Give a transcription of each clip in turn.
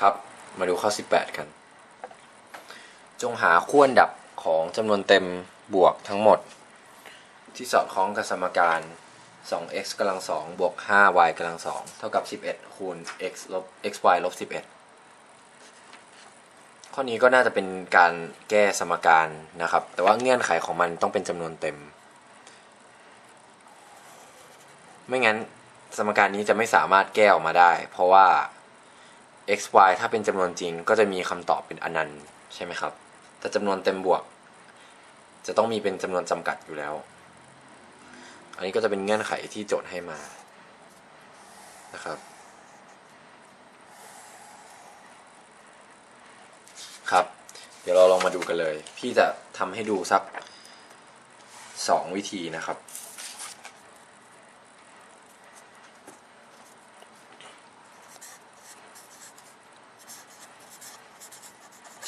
ครับ มาดูข้อ 18 กัน จงหาขั้วดับของจำนวนเต็มบวกทั้งหมด ที่สอดคล้องกับสมการ 2x กำลัง2บวก 5y กำลัง2เท่ากับ 11 คูณ x ลบ xy ลบ 11 ข้อนี้ก็น่าจะเป็นการแก้สมการนะครับ แต่ว่าเงื่อนไขของมันต้องเป็นจำนวนเต็ม ไม่งั้นสมการนี้จะไม่สามารถแก้ออกมาได้ เพราะว่า x y ถ้าเป็นจำนวนจริง ก็จะมีคำตอบเป็นอนันต์ใช่ไหมครับ แต่จำนวนเต็มบวก จะต้องมีเป็นจำนวนจำกัดอยู่แล้ว อันนี้ก็จะเป็นเงื่อนไขที่โจทย์ให้มานะครับครับ เดี๋ยวเราลองมาดูกันเลย พี่จะทำให้ดูสักสองวิธีนะครับ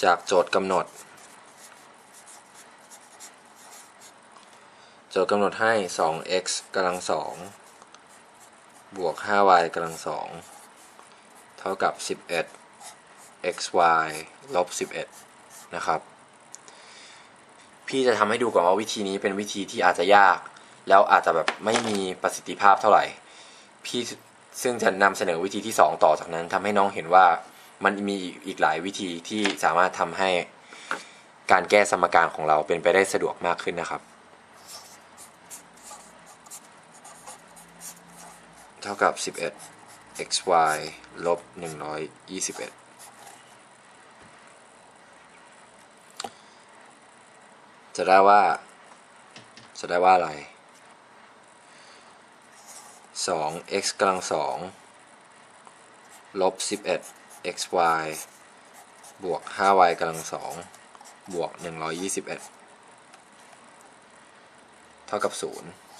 จากโจทย์กำหนด โจทย์กำหนดให้ 2x กำลัง 2 บวก 5y กำลัง 2 เท่ากับ 11 xy ลบ 11 นะครับ พี่จะทำให้ดูก่อนว่าวิธีนี้เป็นวิธีที่อาจจะยาก แล้วอาจจะแบบไม่มีประสิทธิภาพเท่าไหร่ พี่ซึ่งจะนำเสนอวิธีที่ 2 ต่อจากนั้นทำให้น้องเห็นว่า มันมีอีกหลายวิธีที่สามารถทำให้การแก้สมการของเราเป็นไปได้สะดวกมากขึ้นนะครับ เท่ากับ 11 xy ลบ 121จะได้ว่า จะได้ว่าอะไร 2 x กำลัง2ลบ11 xy บวก 5y กำลัง 2 บวก 121 เท่ากับ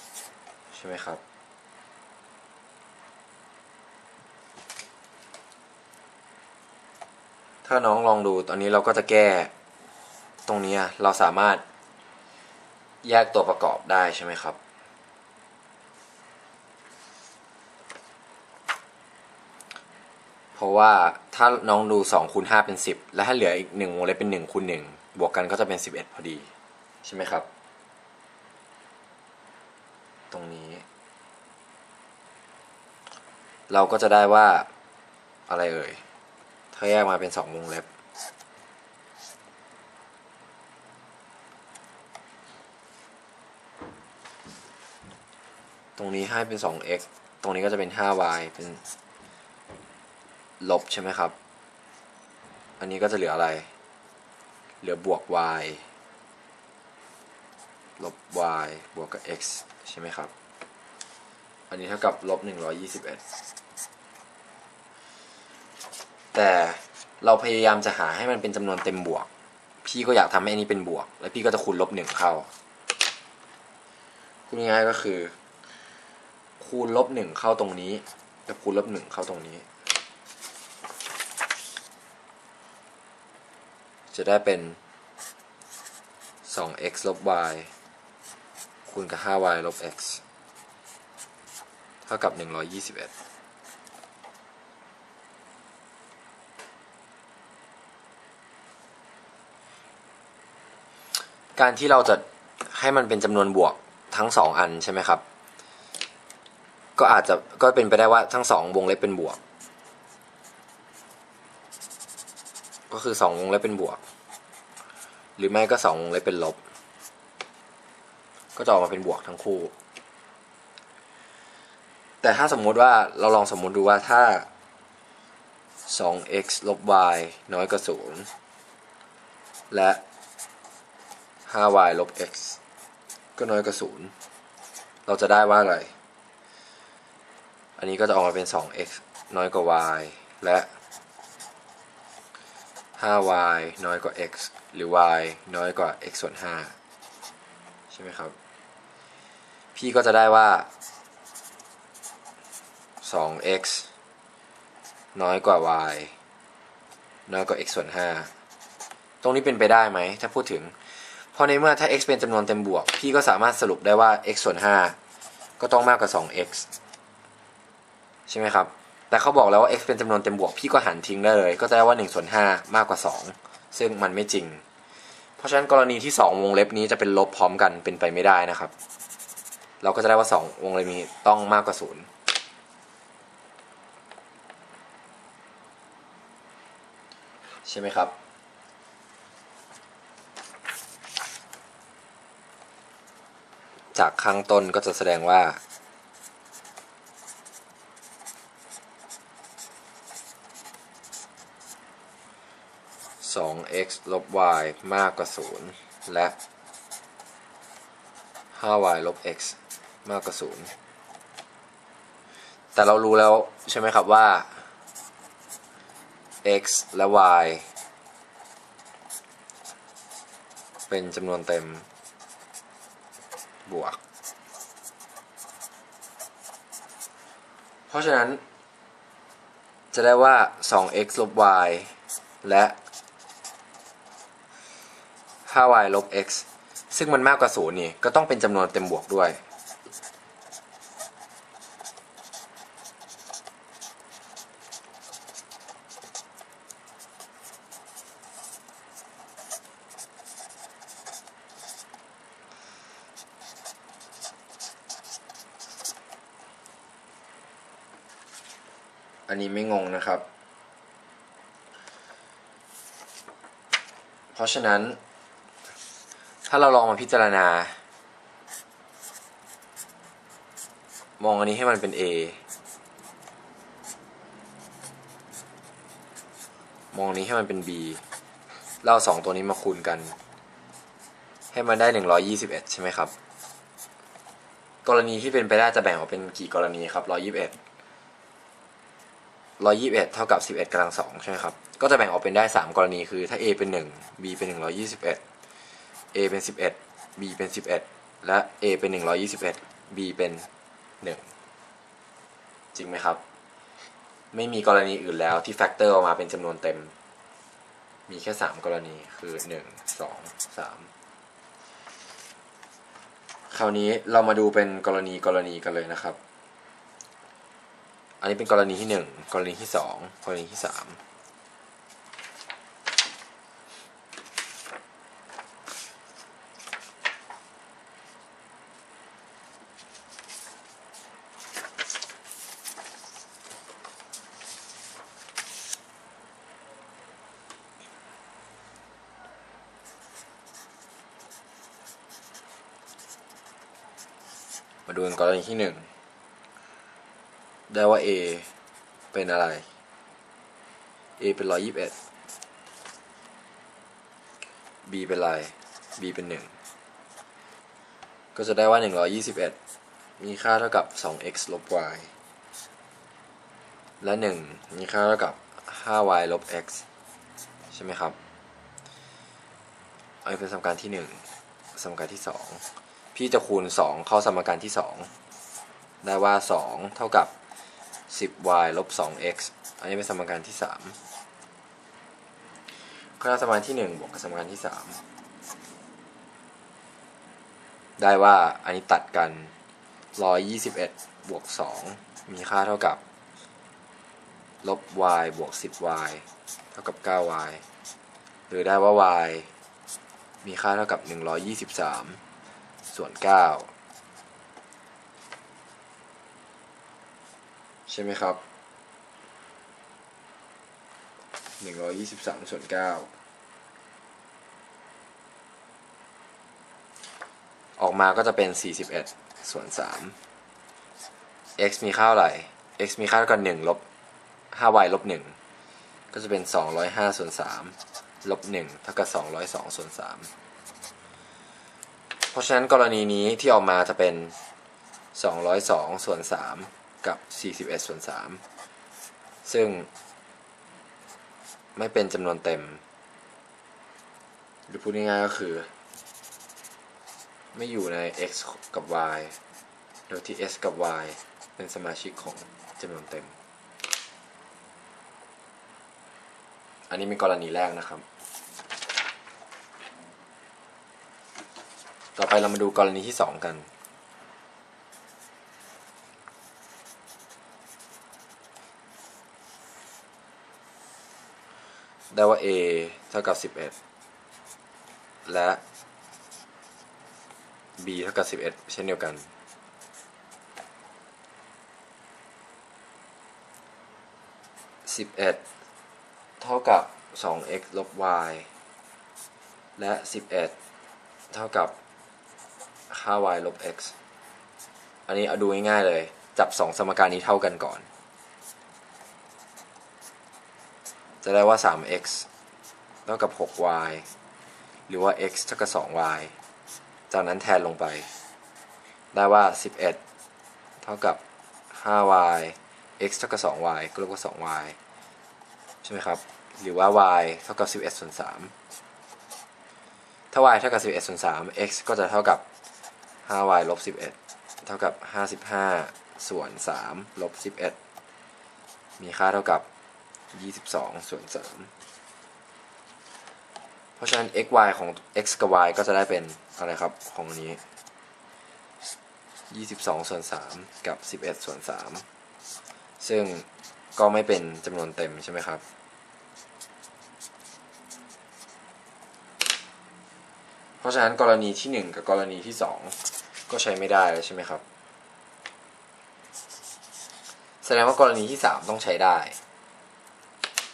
0 ใช่ไหมครับ ถ้าน้องลองดูตอนนี้เราก็จะแก้ ตรงนี้เราสามารถแยกตัวประกอบได้ใช่ไหมครับ เพราะว่าถ้าน้องดู2คูณ5เป็น 10 แล้วถ้าเหลืออีก1วงเล็บเป็น1คูณ1บวกกันก็จะเป็น 11 พอดี ใช่ไหมครับ ตรงนี้ เราก็จะได้ว่าอะไรเอ่ย ถ้าแยกมาเป็น 2 วงเล็บตรงนี้ให้เป็น 2x ตรงนี้ก็จะเป็น 5y เป็น ลบใช่ไหมครับ อันนี้ก็จะเหลืออะไร เหลือบวก y ลบ y บวกกับ x ใช่ไหมครับ อันนี้เท่ากับลบ121 แต่เราพยายามจะหาให้มันเป็นจำนวนเต็มบวก พี่ก็อยากทำให้อันนี้เป็นบวก แล้วพี่ก็จะคูณลบหนึ่งเข้า คูณง่ายๆก็คือ คูณลบหนึ่งเข้าตรงนี้ กับคูณลบหนึ่งเข้าตรงนี้ จะได้เป็น 2x ลบ y คูณกับ 5y ลบ x เท่ากับ 121การที่เราจะให้มันเป็นจำนวนบวกทั้งสองอันใช่ไหมครับ ก็อาจจะก็เป็นไปได้ว่าทั้งสองวงเล็บเป็นบวก ก็คือสองวงเล็บเป็นบวก หรือไม่ก็สองวงเล็บเป็นลบ ก็จะออกมาเป็นบวกทั้งคู่ แต่ถ้าสมมติว่าเราลองสมมติดูว่าถ้า 2x ลบ y น้อยกว่า0และ 5y ลบ x ก็น้อยกว่า0เราจะได้ว่าอะไร อันนี้ก็จะออกมาเป็น 2x น้อยกว่า y และ 5y น้อยกว่า x หรือ y น้อยกว่า x ส่วน5ใช่ไหมครับ พี่ก็จะได้ว่า 2x น้อยกว่า y น้อยกว่า x ส่วน 5 ตรงนี้เป็นไปได้ไหม ถ้าพูดถึง เพราะในเมื่อถ้า x เป็นจำนวนเต็มบวก พี่ก็สามารถสรุปได้ว่า x ส่วน 5 ก็ต้องมากกว่า 2x ใช่ไหมครับ แต่เขาบอกแล้วว่า x เป็นจำนวนเต็มบวก พี่ก็หันทิ้งได้เลย ก็จะได้ว่า1ส่วน5มากกว่า 2 ซึ่งมันไม่จริง เพราะฉะนั้นกรณีที่ 2 วงเล็บนี้จะเป็นลบพร้อมกันเป็นไปไม่ได้นะครับ เราก็จะได้ว่า 2 วงเล็บนี้ต้องมากกว่า0ใช่ไหมครับจากข้างต้นก็จะแสดงว่า 2x ลบ y มากกว่า 0 และ 5y ลบ x มากกว่า 0 แต่เรารู้แล้วใช่ไหมครับว่า x และ y เป็นจำนวนเต็มบวก เพราะฉะนั้น จะได้ว่า 2x ลบ y และ 5y ลบ x ซึ่งมันมากกว่า0นี่ก็ต้องเป็นจำนวนเต็มบวกด้วย อันนี้ไม่งงนะครับ เพราะฉะนั้น ถ้าเราลองมาพิจารณา มองอันนี้ให้มันเป็น A มองนี้ให้มันเป็น B แล้วเอาสองตัวนี้มาคูณกัน ให้มันได้ 121 ใช่ไหมครับ กรณีที่เป็นไปได้จะแบ่งออกเป็นกี่กรณีครับ 121 121 เท่ากับ 11กำลังสองใช่ไหมครับ ก็จะแบ่งออกเป็นได้ 3 กรณีคือถ้า A เป็น 1 B เป็น 121 A เป็น 11 B เป็น 11 และ A เป็น 121 B เป็น 1 จริงไหมครับ ไม่มีกรณีอื่นแล้วที่แฟกเตอร์ออกมาเป็นจำนวนเต็ม มีแค่ 3 กรณีคือ 1 2 3 คราวนี้เรามาดูเป็นกรณีกรณีกันเลยนะครับ อันนี้เป็นกรณีที่ 1 กรณีที่ 2 กรณีที่ 3 มาดูกันกรณีที่หนึ่งได้ว่า A เป็นอะไร A เป็นร้อยยี่สิบเอ็ด B เป็นอะไร B เป็นหนึ่งก็จะได้ว่าหนึ่งร้อยยี่สิบเอ็ดมีค่าเท่ากับสอง x ลบ y และหนึ่งมีค่าเท่ากับห้า y ลบ x ใช่ไหมครับอันนี้เป็นสมการที่หนึ่งสมการที่สอง พี่จะคูณ 2 เข้าสมการที่ 2 ได้ว่า 2 เท่ากับ 10y ลบ 2x อันนี้เป็นสมการที่ 3 ค่าสมการที่ 1 บวกกับสมการที่ 3 ได้ว่าอันนี้ตัดกัน 121 บวก 2 มีค่าเท่ากับ ลบ y บวก 10y เท่ากับ 9y หรือได้ว่า y มีค่าเท่ากับ 123 ส่วน 9 ใช่ไหมครับ 123 ส่วน 9 ออกมาก็จะเป็น 41 ส่วน 3 x มีค่าเท่าไร x มีค่าเท่ากับ1ลบ 5y ลบ 1 ก็จะเป็น 205 ส่วน 3 ลบ 1 เท่ากับ 202 ส่วน 3 เพราะฉะนั้นกรณีนี้ที่ออกมาจะเป็น 202 ส่วน 3 กับ 41 ส่วน 3 ซึ่ง ไม่เป็นจำนวนเต็ม หรือพูดง่ายๆก็คือ ไม่อยู่ใน x กับ y โดยที่ s กับ y เป็นสมาชิกของจำนวนเต็ม อันนี้เป็นกรณีแรกนะครับ ต่อไปเรามาดูกรณีที่ 2 กัน ได้ว่า a เท่ากับ 11 และ b เท่ากับ 11 เช่นเดียวกัน 11 เท่ากับ 2x ลบ y และ 11 เท่ากับ 5y ลบ x อันนี้เอาดูง่ายๆเลย จับ 2 สมการนี้เท่ากันก่อน จะได้ว่า 3x เท่ากับ 6y หรือว่า x เท่ากับ 2y จากนั้นแทนลงไป ได้ว่า 11 เท่ากับ 5y x เท่ากับ 2y ก็ลบกับ 2y ใช่ไหมครับ หรือว่า y เท่ากับ 11ส่วน3ถ้า y เท่ากับ 11ส่วน3 x ก็จะเท่ากับ 5y ลบ11 เท่ากับ 55 ส่วน3ลบ11 มีค่าเท่ากับ 22 ส่วน 3 เพราะฉะนั้น x y ของ x กับ y ก็จะได้เป็นอะไรครับ ของอันนี้ 22 ส่วน 3 กับ 11 ส่วน 3 ซึ่งก็ไม่เป็นจำนวนเต็มใช่ไหมครับเพราะฉะนั้นกรณีที่ 1 กับกรณีที่ 2 ก็ใช้ไม่ได้เลยใช่ไหมครับ แสดงว่ากรณีที่ 3 ต้องใช้ได้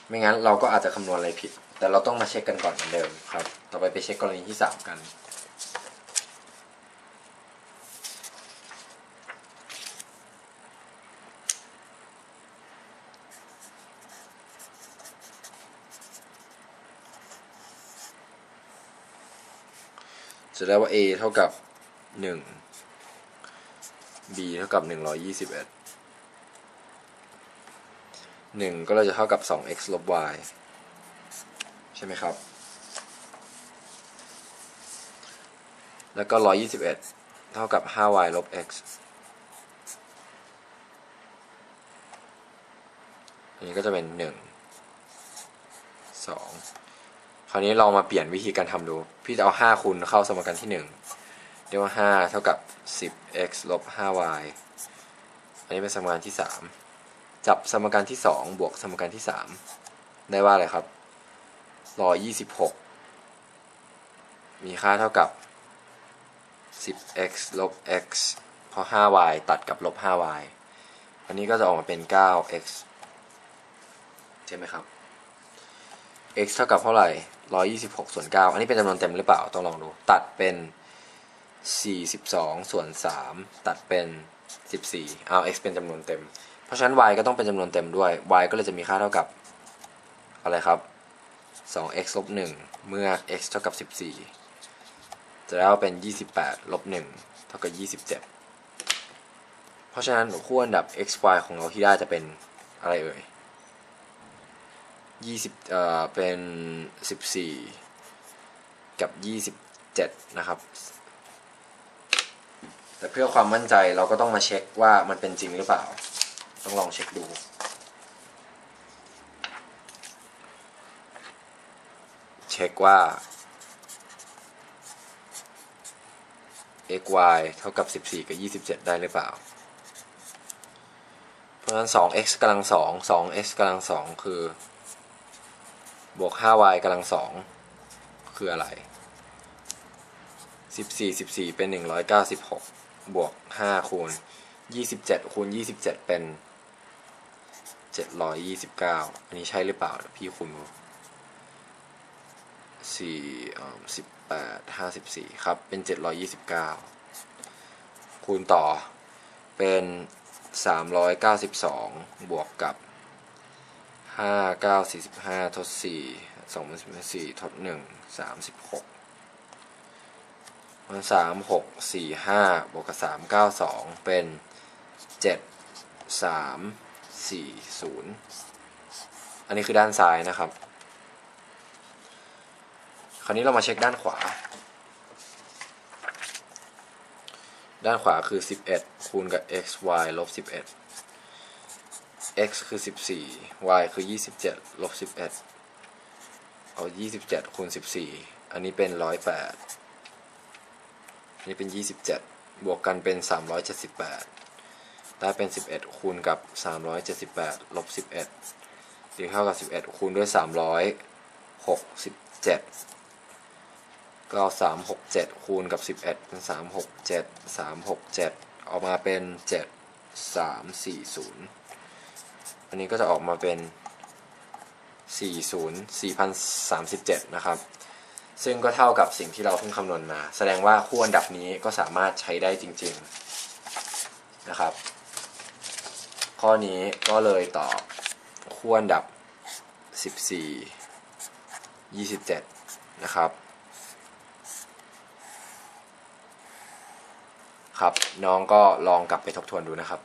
ไม่งั้นเราก็อาจจะคำนวณอะไรผิด แต่เราต้องมาเช็คกันก่อนเหมือนเดิมครับ ต่อไปไปเช็คกรณีที่ 3 กันจะได้ว่า a เท่ากับ 1 b เท่ากับ 121 1 ก็เราจะเท่ากับ 2x ลบ y ใช่ไหมครับ แล้วก็ 121 เท่ากับ 5y ลบ x อันนี้ก็จะเป็น 1 2 คราวนี้เรามาเปลี่ยนวิธีการทำดู พี่จะเอา 5 คูณเข้าสมการที่ 1 เรียกว่า 5 เท่ากับ 10x ลบ 5y อันนี้เป็นสมการที่ 3 จับสมการที่ 2 บวกสมการที่ 3 ได้ว่าอะไรครับ126 มีค่าเท่ากับ 10x ลบ x เพราะ 5y ตัดกับลบ 5y อันนี้ก็จะออกมาเป็น 9x ใช่ไหมครับ x เท่ากับเท่าไหร่ 126 ส่วน 9 อันนี้เป็นจำนวนเต็มหรือเปล่า ต้องลองดู ตัดเป็น 42 ส่วน 3 ตัดเป็น 14 เอา x เป็นจำนวนเต็ม เพราะฉะนั้น y ก็ต้องเป็นจำนวนเต็มด้วย y ก็เลยจะมีค่าเท่ากับ อะไรครับ 2x ลบ 1 เมื่อ x เท่ากับ 14 จะได้ว่าเป็น 28 ลบ 1 เท่ากับ 27 เพราะฉะนั้นคู่อันดับ x y ของเราที่ได้จะเป็นอะไรเอ่ยยี่สิบเอ่อ เป็นสิบสี่กับยี่สิบเจ็ดนะครับ แต่เพื่อความมั่นใจเราก็ต้องมาเช็คว่ามันเป็นจริงหรือเปล่า ต้องลองเช็คดู เช็คว่า x y เท่ากับ 14 กับ 27 ได้หรือเปล่า เพราะฉะนั้น 2x กำลัง2 2x กำลัง2คือ บวก 5y กำลังสองคืออะไร 14 14 เป็น 196 บวก5คูณ27คูณ27เป็น729อันนี้ใช่หรือเปล่าเดี๋ยวพี่คูณดู4เอ่อ18 54ครับเป็น729คูณต่อเป็น392บวกกับห้าเก้าสี่สิบห้าทดสี่สองเป็นสี่ทดหนึ่งสามสิบหก มันสามหกสี่ห้าบวกกับสามเก้าสองเป็นเจ็ดสามสี่ศูนย์อันนี้คือด้านซ้ายนะครับ คราวนี้เรามาเช็คด้านขวา ด้านขวาคือ 11 คูณกับ x y ลบ 11 x คือ 14 y คือ 27 ลบ 11 เอา 27 คูณ 14 อันนี้เป็น 108อั นนี้เป็น 27 บวกกันเป็น 378 ได้เป็น 11 คูณกับ 378 ลบ 11หรือเท่ากับ 11 คูณด้วย300หกสิบเจ็ดก็สามหกเจ็ดคูณกับสิบเอ็ดเป็นสามหกเจ็ดสามหกเจ็ดออกมาเป็นเจ็ดสามสี่ศูนย์อันนี้ก็จะออกมาเป็นสี่ศูนย์สี่พันสามสิบเจ็ดนะครับ ซึ่งก็เท่ากับสิ่งที่เราเพิ่งคำนวณมา แสดงว่าคู่อันดับนี้ก็สามารถใช้ได้จริง ๆนะครับ ข้อนี้ก็เลยตอบคู่อันดับ 14 27 นะครับครับ น้องก็ลองกลับไปทบทวนดูนะครับ